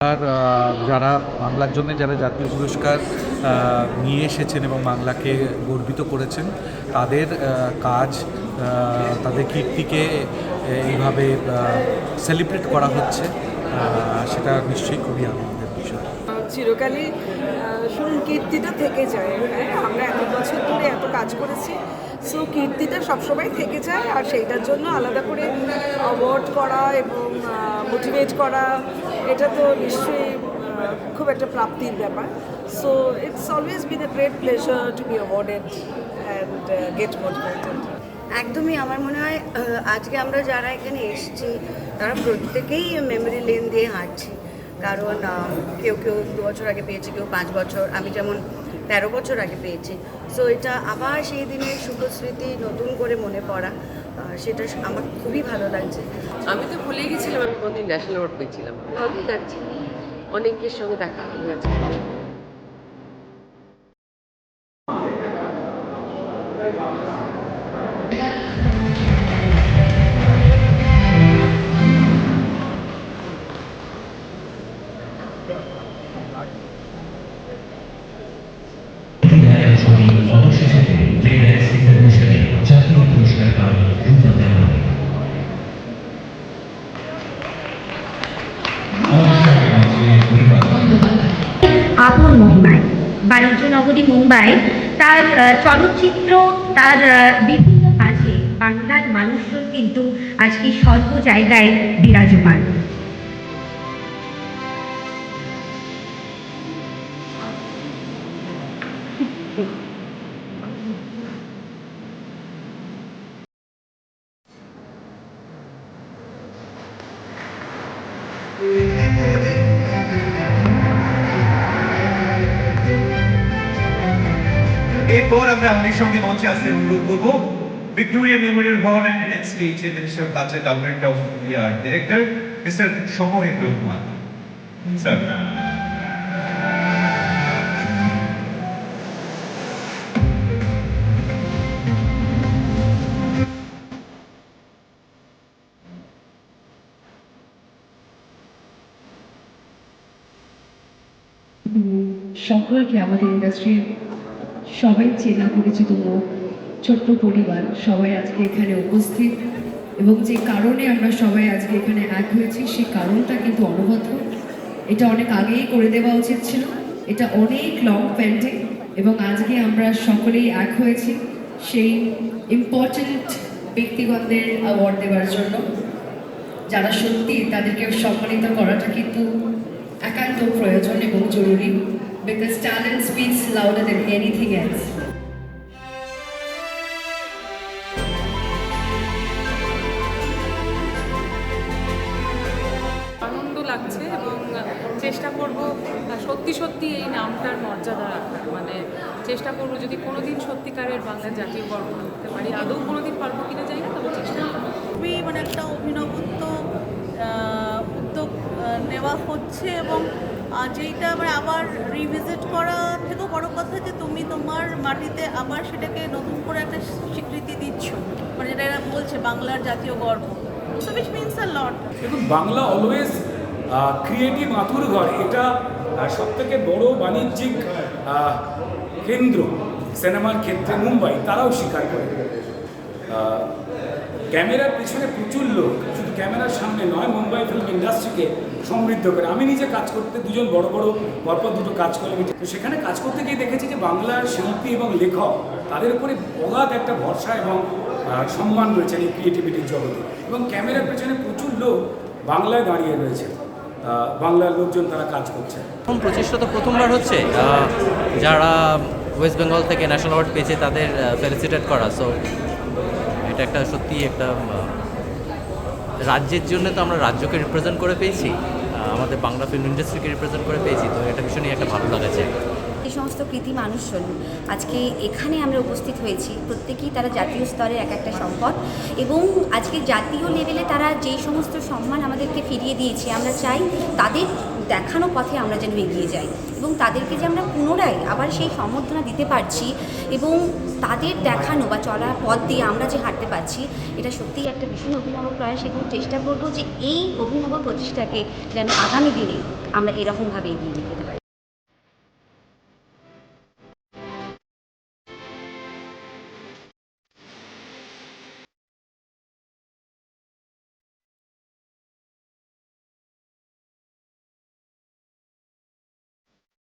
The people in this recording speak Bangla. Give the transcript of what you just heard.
আর যারা বাংলার জন্য, যারা জাতীয় পুরস্কার নিয়ে এসেছেন এবং বাংলাকে গর্বিত করেছেন, তাদের কাজ তাদের কীর্তিকে এইভাবে সেলিব্রেট করা হচ্ছে সেটা নিশ্চয়ই খুবই আনন্দের বিষয়। চিরকালই শুনুন, কীর্তিটা থেকে যায়। আমরা এত বছর ধরে এত কাজ করেছি সো কীর্তিটা সবসময় থেকে যায় আর সেইটার জন্য আলাদা করে অ্যাওয়ার্ড করা এবং মোটিভেট করা, এটা তো নিশ্চয়ই খুব একটা প্রাপ্তির ব্যাপার। So it's always been a great pleasure to be awarded and get motivated একদমই আমার মনে হয় আজকে আমরা যারা এখানে এসেছি, তারা প্রত্যেকেই মেমোরি লেন দিয়ে হাঁটছি। কারণ কেউ কেউ দু বছর আগে পেয়েছে, কেউ পাঁচ বছর। আমি যেমন তেরো বছর আগে পেয়েছি। সো এটা আবার সেই দিনের স্মৃতি নতুন করে মনে পড়া। সেটা আমার খুবই ভালো লাগছে। আমি তো ভুলে গেছিলাম আমি কোনদিন ন্যাশনাল অ্যাওয়ার্ড পেয়েছিলাম। ভালোই লাগছে। অনেকের সঙ্গে দেখা হয়েছে ছবি মহিমায় বাণিজ্য নগরী মুম্বাই, তার চলচ্চিত্র, তার বিভিন্ন কাজে বাংলার মানুষজন কিন্তু আজকে সর্ব জায়গায় বিরাজমান। এরপর আমরা আমাদের সঙ্গে মঞ্চে আসতে অনুরোধ করব Victoria Memorial Hall and stage minister budget government of India director mister Samarendra Kumar. Sir সকলকে আমাদের ইন্ডাস্ট্রির সবাই চেনা পরিচিত ছোট্ট পরিবার, সবাই আজকে এখানে উপস্থিত। এবং যে কারণে আমরা সবাই আজকে এখানে এক হয়েছি, সেই কারণটা কিন্তু অনবদ্য। এটা অনেক আগেই করে দেওয়া উচিত ছিল। এটা অনেক লং প্যান্টে এবং আজকে আমরা সকলেই এক হয়েছি সেই ইম্পর্ট্যান্ট ব্যক্তিগতদের অ্যাওয়ার্ড দেওয়ার জন্য। যারা সত্যি তাদেরকে সম্মানিত করাটা কিন্তু একান্ত প্রয়োজন এবং জরুরি। Because talent speaks louder than anything else আনন্দ লাগছে এবং চেষ্টা করব সত্যি সত্যি এই নামটার মর্যাদা রাখার। মানে চেষ্টা করব যদি কোনোদিন সত্যিকারের বাংলার জাতীয় গর্ব করতে পারি আদৌ কোনোদিন পারব কিনা যাই না তবে চেষ্টা খুবই মানে একটা অভিনবত্ব উদ্যোগ নেওয়া হচ্ছে এবং যেইটা মানে আবার রিভিজিট করা থেকেও বড় কথা যে তুমি তোমার মাটিতে আবার সেটাকে নতুন করে একটা স্বীকৃতি দিচ্ছ। মানে যেটা এরা বলছে, বাংলার জাতীয় গর্ব। So which means a lot দেখুন, বাংলা অলওয়েজ ক্রিয়েটিভ আতুর ঘর। এটা সব থেকে বড় বাণিজ্যিক কেন্দ্র সিনেমার ক্ষেত্রে মুম্বাই। তারাও স্বীকার করে। ক্যামেরার পিছনে প্রচুর লোক। ক্যামেরার সামনে নয়, মুম্বাই ফিল্ম ইন্ডাস্ট্রিকে সমৃদ্ধ করে। আমি নিজে কাজ করতে দুজন বড় বড় পরপর দুটো কাজ করে তো সেখানে কাজ করতে গিয়ে দেখেছি যে বাংলার শিল্পী এবং লেখক, তাদের উপরে অগাধ একটা ভরসা এবং সম্মান রয়েছে এই ক্রিয়েটিভিটির জগতে। এবং ক্যামেরার পেছনে প্রচুর লোক বাংলায় দাঁড়িয়ে রয়েছে। বাংলার লোকজন তারা কাজ করছে। প্রথম প্রচেষ্টা তো প্রথমবার হচ্ছে। যারা ওয়েস্ট বেঙ্গল থেকে ন্যাশনাল অ্যাওয়ার্ড পেয়েছে, তাদের ফেলিসিটেট করা। সো এটা একটা সত্যি একটা রাজ্যের জন্য তো আমরা রাজ্যকে রিপ্রেজেন্ট করে পেয়েছি আমাদের বাংলা ফিল্ম ইন্ডাস্ট্রিকে রিপ্রেজেন্ট করে পেয়েছি, তো এটা ভীষণই একটা ভালো লাগাছে। এই সমস্ত কৃতি মানুষজন, আজকে এখানে আমরা উপস্থিত হয়েছি, প্রত্যেকেই তারা জাতীয় স্তরের এক একটা সম্পদ, এবং আজকে জাতীয় লেভেলে তারা যেই সমস্ত সম্মান আমাদেরকে ফিরিয়ে দিয়েছে, আমরা চাই তাদের দেখানো পথে আমরা যেন এগিয়ে যাই। এবং তাদেরকে যে আমরা পুনরায় আবার সেই সম্বর্ধনা দিতে পারছি এবং তাদের দেখানো বা চলার পথ দিয়ে আমরা যে হাঁটতে পারছি, এটা সত্যিই একটা ভীষণ অভিনব প্রয়াস এবং চেষ্টা করব যে এই অভিনব প্রচেষ্টাকে যেন আগামী দিনে আমরা এরকমভাবে এগিয়ে নিতে